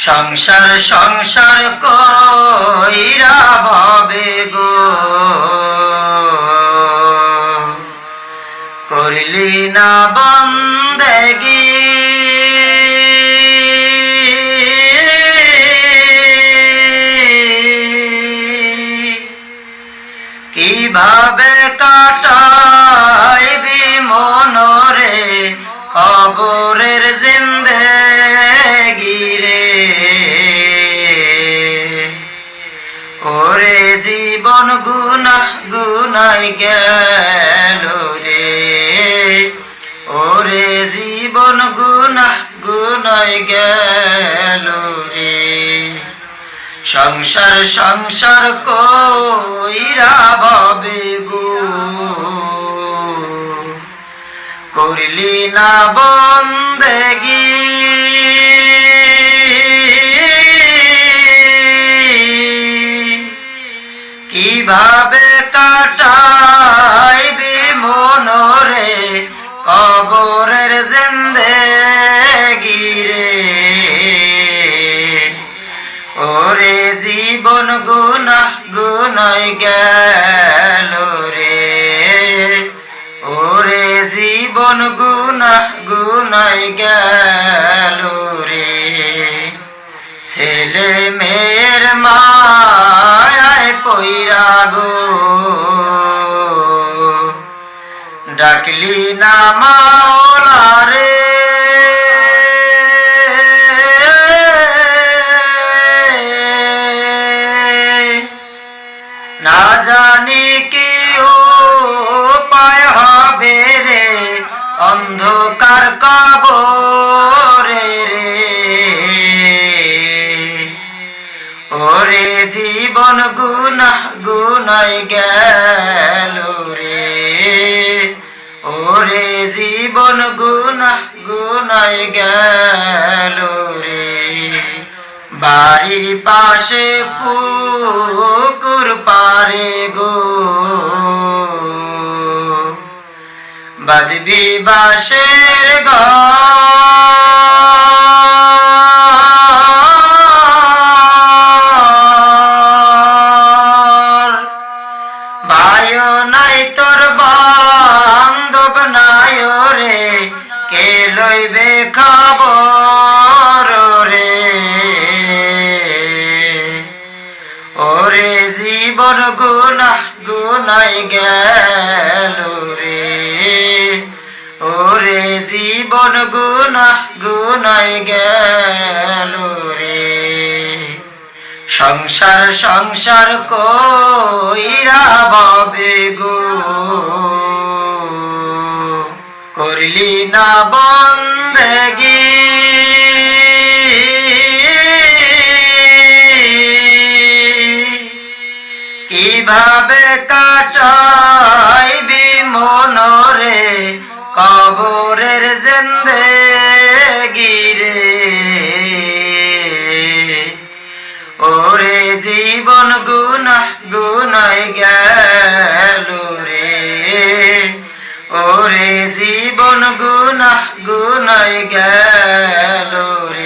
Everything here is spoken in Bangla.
সংসার সংসার কইরা ভবে গো। করলি না বন্দেগি। কীভাবে কাটাইবি মনরে? কবরের জিন্দে জীবন গুনা গুনাই গেল রে। ওরে জীবন গুনা গুনাই গেল রে। সংসার সংসার কইরা ভবে গো। করলি না বন্দেগি কীভাবে কাটাইবি মনরে? কবরের জিন্দে গিরে ওরে জীবন গুনা গুনাই গেল রে। ওরে জীবন গুনা গুনাই গেল রে। ছেলে মায় ডাকলি না মাওলা রে। না জানি কি উপায় হবে রে, অন্ধকার কবরে রে। ওরে জীবন গুনা গুনাই গেল রে। গুনা গুনাই গেল রে। বাড়ির পাশে পুকুর পারে গো। বাজবি বাসের ঘর। ভাইও নাই নাই রে। লইবে খবর রে। ওরে জীবন গুনা গুনাই গেল রে। ওরে জীবন গুনা গুনাই গেল রে। সংসার সংসার কইরা বাবে গো। না বন্দেগি। কীভাবে কাটাইবি মনরে কবরের জেন্দে গিরে ওরে জীবন গুণ গুনাই গেল রে। জীবন গুনাহ গুনায় গেল রে।